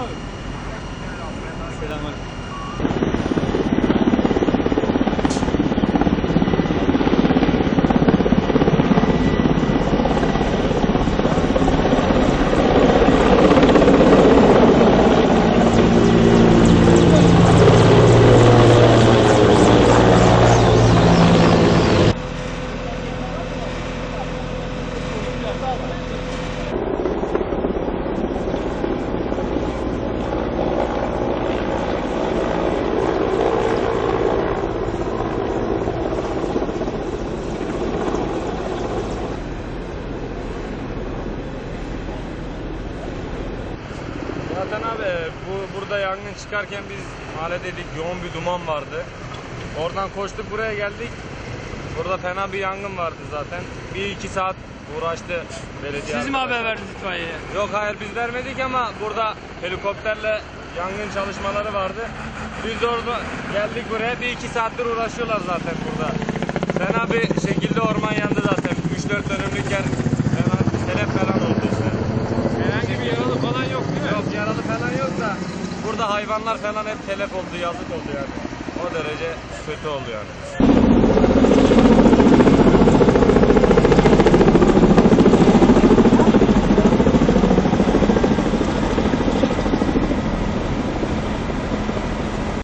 abi. Selamünaleyküm. Zaten abi bu burada yangın çıkarken biz mahalledeydik yoğun bir duman vardı. Oradan koştuk buraya geldik. Burada fena bir yangın vardı zaten. Bir iki saat uğraştı belediye. Siz mi haber verdiniz itfaiyeye? Yok hayır biz vermedik ama burada helikopterle yangın çalışmaları vardı. Biz orada geldik buraya bir iki saattir uğraşıyorlar zaten burada. Fena bir şekilde orman yandı zaten. 3-4 dönümlük yer fena telef falan oldu işte. Herhangi bir yaralı falan yok değil mi? Yok yaralı falan yok da burada hayvanlar falan hep telef oldu yazık oldu yani. O derece kötü oldu yani.